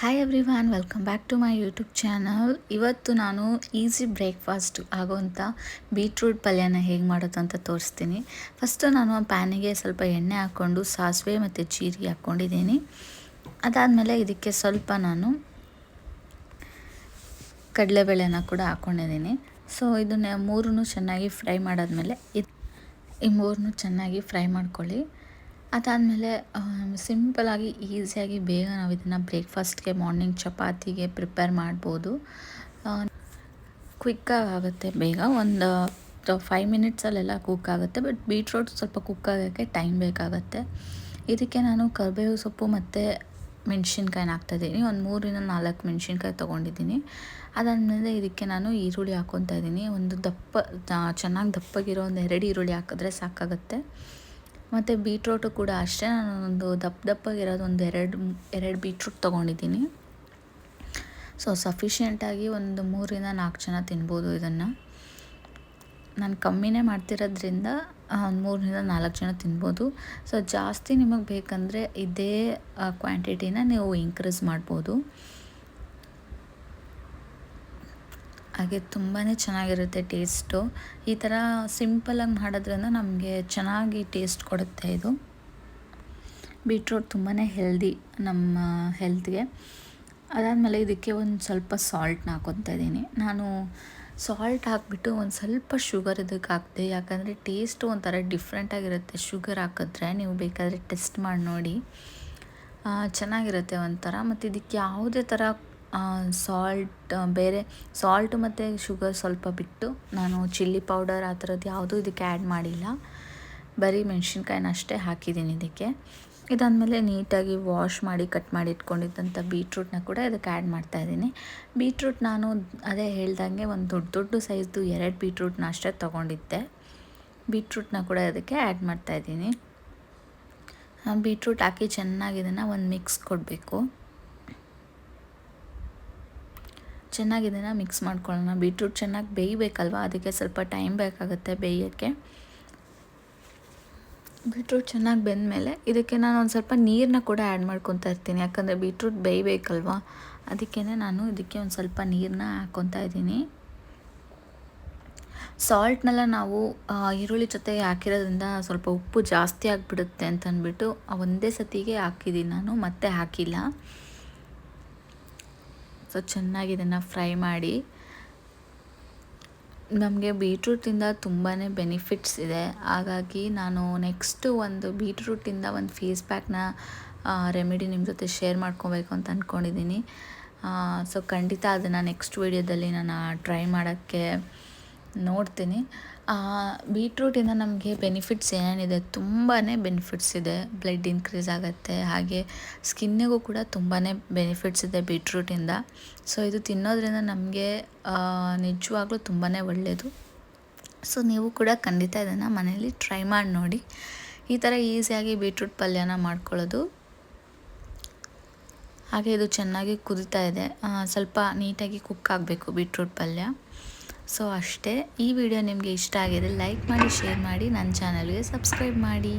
Hi everyone welcome back to my YouTube channel ಇವತ್ತು ನಾನು easy breakfast ಆಗೋವಂಥ beetroot ಪಲ್ಯನ ಹೇಗೆ ಮಾಡೋದು ಅಂತ ತೋರಿಸ್ತೀನಿ. ಫಸ್ಟು ನಾನು ಆ ಪ್ಯಾನಿಗೆ ಸ್ವಲ್ಪ ಎಣ್ಣೆ ಹಾಕ್ಕೊಂಡು, ಸಾಸಿವೆ ಮತ್ತು ಜೀರಿಗೆ ಹಾಕ್ಕೊಂಡಿದ್ದೀನಿ. ಅದಾದಮೇಲೆ ಇದಕ್ಕೆ ಸ್ವಲ್ಪ ನಾನು ಕಡಲೆಬೇಳೆನ ಕೂಡ ಹಾಕ್ಕೊಂಡಿದ್ದೀನಿ. ಸೊ ಇದನ್ನ ಮೂರನ್ನು ಚೆನ್ನಾಗಿ ಫ್ರೈ ಮಾಡಾದಮೇಲೆ ಇದು ಈ ಮೂರನ್ನು ಚೆನ್ನಾಗಿ ಫ್ರೈ ಮಾಡ್ಕೊಳ್ಳಿ. ಅದಾದಮೇಲೆ ಸಿಂಪಲಾಗಿ ಈಸಿಯಾಗಿ ಬೇಗ ನಾವು ಇದನ್ನು ಬ್ರೇಕ್ಫಾಸ್ಟ್ಗೆ, ಮಾರ್ನಿಂಗ್ ಚಪಾತಿಗೆ ಪ್ರಿಪೇರ್ ಮಾಡ್ಬೋದು. ಕ್ವಿಕ್ಕಾಗಿ ಆಗುತ್ತೆ ಬೇಗ. ಒಂದು ಫೈವ್ ಮಿನಿಟ್ಸಲ್ಲೆಲ್ಲ ಕುಕ್ ಆಗುತ್ತೆ. ಬಟ್ ಬೀಟ್ರೋಟ್ ಸ್ವಲ್ಪ ಕುಕ್ ಆಗೋಕ್ಕೆ ಟೈಮ್ ಬೇಕಾಗುತ್ತೆ. ಇದಕ್ಕೆ ನಾನು ಕರಿಬೇವು ಸೊಪ್ಪು ಮತ್ತು ಮೆಣಸಿನ್ಕಾಯಿನ ಹಾಕ್ತಾಯಿದ್ದೀನಿ ಒಂದು ಮೂರಿಂದ ನಾಲ್ಕು ಮೆಣಸಿನ್ಕಾಯಿ ತೊಗೊಂಡಿದ್ದೀನಿ. ಅದಾದಮೇಲೆ ಇದಕ್ಕೆ ನಾನು ಈರುಳ್ಳಿ ಹಾಕ್ಕೊತಾ ಇದ್ದೀನಿ. ಒಂದು ದಪ್ಪ ಚೆನ್ನಾಗಿ ದಪ್ಪಗಿರೋ ಒಂದು ಎರಡು ಈರುಳ್ಳಿ ಹಾಕಿದ್ರೆ ಸಾಕಾಗುತ್ತೆ. ಮತ್ತು ಬೀಟ್ರೋಟು ಕೂಡ ಅಷ್ಟೇ. ನಾನು ಒಂದು ದಪ್ಪ ದಪ್ಪಗಿರೋದು ಒಂದು ಎರಡು ಎರಡು ಬೀಟ್ರೂಟ್ ತೊಗೊಂಡಿದ್ದೀನಿ. ಸೊ ಸಫಿಷಿಯೆಂಟಾಗಿ ಒಂದು ಮೂರಿಂದ ನಾಲ್ಕು ಜನ ತಿನ್ಬೋದು ಇದನ್ನು. ನಾನು ಕಮ್ಮಿನೇ ಮಾಡ್ತಿರೋದ್ರಿಂದ ಒಂದು ಮೂರರಿಂದ ನಾಲ್ಕು ಜನ ತಿನ್ಬೋದು. ಸೊ ಜಾಸ್ತಿ ನಿಮಗೆ ಬೇಕಂದರೆ ಇದೇ ಕ್ವಾಂಟಿಟಿನ ನೀವು ಇನ್ಕ್ರೀಸ್ ಮಾಡ್ಬೋದು. ಹಾಗೆ ತುಂಬಾ ಚೆನ್ನಾಗಿರುತ್ತೆ ಟೇಸ್ಟು. ಈ ಥರ ಸಿಂಪಲಾಗಿ ಮಾಡೋದ್ರಿಂದ ನಮಗೆ ಚೆನ್ನಾಗಿ ಟೇಸ್ಟ್ ಕೊಡುತ್ತೆ ಇದು. ಬೀಟ್ರೂಟ್ ತುಂಬಾ ಹೆಲ್ದಿ ನಮ್ಮ ಹೆಲ್ತ್ಗೆ. ಅದಾದಮೇಲೆ ಇದಕ್ಕೆ ಒಂದು ಸ್ವಲ್ಪ ಸಾಲ್ಟ್ನ ಹಾಕೊತಾ ಇದ್ದೀನಿ. ನಾನು ಸಾಲ್ಟ್ ಹಾಕಿಬಿಟ್ಟು ಒಂದು ಸ್ವಲ್ಪ ಶುಗರ್ ಇದಕ್ಕೆ ಹಾಕಿದೆ. ಯಾಕಂದರೆ ಟೇಸ್ಟು ಒಂಥರ ಡಿಫ್ರೆಂಟಾಗಿರುತ್ತೆ ಶುಗರ್ ಹಾಕಿದ್ರೆ ನೀವು ಬೇಕಾದರೆ ಟೆಸ್ಟ್ ಮಾಡಿ ನೋಡಿ. ಚೆನ್ನಾಗಿರುತ್ತೆ ಒಂಥರ. ಮತ್ತು ಇದಕ್ಕೆ ಯಾವುದೇ ಥರ ಸಾಲ್ಟ್ ಬೇರೆ ಸಾಲ್ಟ್ ಮತ್ತು ಶುಗರ್ ಸ್ವಲ್ಪ ಬಿಟ್ಟು ನಾನು ಚಿಲ್ಲಿ ಪೌಡರ್ ಆ ಥರದ್ದು ಯಾವುದೂ ಇದಕ್ಕೆ ಆ್ಯಡ್ ಮಾಡಿಲ್ಲ. ಬರೀ ಮೆಣಸಿನ್ಕಾಯಿನ ಅಷ್ಟೇ ಹಾಕಿದ್ದೀನಿ ಇದಕ್ಕೆ. ಇದಾದಮೇಲೆ ನೀಟಾಗಿ ವಾಶ್ ಮಾಡಿ ಕಟ್ ಮಾಡಿ ಇಟ್ಕೊಂಡಿದ್ದಂಥ ಬೀಟ್ರೂಟ್ನ ಕೂಡ ಇದಕ್ಕೆ ಆ್ಯಡ್ ಮಾಡ್ತಾಯಿದ್ದೀನಿ ಬೀಟ್ರೂಟ್ ನಾನು ಅದೇ ಹೇಳ್ದಂಗೆ ಒಂದು ದೊಡ್ಡ ದೊಡ್ಡ ಸೈಜ್ದು ಎರಡು ಬೀಟ್ರೂಟ್ನ ಅಷ್ಟೇ ತೊಗೊಂಡಿದ್ದೆ. ಬೀಟ್ರೂಟ್ನ ಕೂಡ ಅದಕ್ಕೆ ಆ್ಯಡ್ ಮಾಡ್ತಾಯಿದ್ದೀನಿ ಬೀಟ್ರೂಟ್ ಹಾಕಿ ಚೆನ್ನಾಗಿ ಇದನ್ನು ಒಂದು ಮಿಕ್ಸ್ ಕೊಡಬೇಕು. ಚೆನ್ನಾಗಿ ಮಿಕ್ಸ್ ಮಾಡ್ಕೊಳ್ಳೋಣ. ಬೀಟ್ರೂಟ್ ಚೆನ್ನಾಗಿ ಬೇಯಬೇಕಲ್ವ? ಅದಕ್ಕೆ ಸ್ವಲ್ಪ ಟೈಮ್ ಬೇಕಾಗುತ್ತೆ ಬೇಯೋಕ್ಕೆ. ಬೀಟ್ರೂಟ್ ಚೆನ್ನಾಗಿ ಬೆಂದಮೇಲೆ ಇದಕ್ಕೆ ನಾನು ಒಂದು ಸ್ವಲ್ಪ ನೀರನ್ನ ಕೂಡ ಆ್ಯಡ್ ಮಾಡ್ಕೊತಾ ಇರ್ತೀನಿ. ಯಾಕಂದರೆ ಬೀಟ್ರೂಟ್ ಬೇಯಬೇಕಲ್ವ? ಅದಕ್ಕೇ ನಾನು ಇದಕ್ಕೆ ಒಂದು ಸ್ವಲ್ಪ ನೀರನ್ನ ಹಾಕ್ಕೊತಾ ಇದ್ದೀನಿ. ಸಾಲ್ಟ್ನೆಲ್ಲ ನಾವು ಈರುಳ್ಳಿ ಜೊತೆ ಹಾಕಿರೋದ್ರಿಂದ ಸ್ವಲ್ಪ ಉಪ್ಪು ಜಾಸ್ತಿ ಆಗಿಬಿಡುತ್ತೆ ಅಂತ ಅಂದ್ಬಿಟ್ಟು ಒಂದೇ ಸತಿಗೆ ಹಾಕಿದ್ದೀನಿ ನಾನು. ಮತ್ತೆ ಹಾಕಿಲ್ಲ. ಸೊ ಚೆನ್ನಾಗಿ ಇದನ್ನು ಫ್ರೈ ಮಾಡಿ ನಮಗೆ ಬೀಟ್ರೂಟಿಂದ ತುಂಬಾ ಬೆನಿಫಿಟ್ಸ್ ಇದೆ. ಹಾಗಾಗಿ ನಾನು ನೆಕ್ಸ್ಟು ಒಂದು ಬೀಟ್ರೂಟಿಂದ ಒಂದು ಫೇಸ್ ಪ್ಯಾಕ್ನ ರೆಮಿಡಿ ನಿಮ್ಮ ಜೊತೆ ಶೇರ್ ಮಾಡ್ಕೊಬೇಕು ಅಂತ ಅಂದ್ಕೊಂಡಿದ್ದೀನಿ ಸೊ ಖಂಡಿತ ಅದನ್ನು ನೆಕ್ಸ್ಟ್ ವೀಡಿಯೋದಲ್ಲಿ ನಾನು ಟ್ರೈ ಮಾಡೋಕ್ಕೆ ನೋಡ್ತೀನಿ. ಬೀಟ್ರೂಟಿಂದ ನಮಗೆ ಬೆನಿಫಿಟ್ಸ್ ಏನೇನಿದೆ ತುಂಬಾ ಬೆನಿಫಿಟ್ಸ್ ಇದೆ. ಬ್ಲಡ್ ಇನ್ಕ್ರೀಸ್ ಆಗುತ್ತೆ. ಹಾಗೆ ಸ್ಕಿನ್ನಿಗೂ ಕೂಡ ತುಂಬಾ ಬೆನಿಫಿಟ್ಸ್ ಇದೆ ಬೀಟ್ರೂಟಿಂದ ಸೊ ಇದು ತಿನ್ನೋದ್ರಿಂದ ನಮಗೆ ನಿಜವಾಗ್ಲೂ ತುಂಬಾ ಒಳ್ಳೆಯದು ಸೊ ನೀವು ಕೂಡ ಖಂಡಿತ ಇದನ್ನು ಮನೆಯಲ್ಲಿ ಟ್ರೈ ಮಾಡಿ ನೋಡಿ. ಈ ಥರ ಈಸಿಯಾಗಿ ಬೀಟ್ರೂಟ್ ಪಲ್ಯನ ಮಾಡ್ಕೊಳ್ಳೋದು. ಹಾಗೆ ಇದು ಚೆನ್ನಾಗಿ ಕುದಿತಾ ಇದೆ. ಸ್ವಲ್ಪ ನೀಟಾಗಿ ಕುಕ್ ಆಗಬೇಕು ಬೀಟ್ರೂಟ್ ಪಲ್ಯ. ಸೊ ಅಷ್ಟೇ ಈ ವಿಡಿಯೋ ನಿಮಗೆ ಇಷ್ಟ ಆಗಿದೆ ಲೈಕ್ ಮಾಡಿ, ಶೇರ್ ಮಾಡಿ, ನನ್ನ ಚಾನಲ್ಗೆ ಸಬ್ಸ್ಕ್ರೈಬ್ ಮಾಡಿ.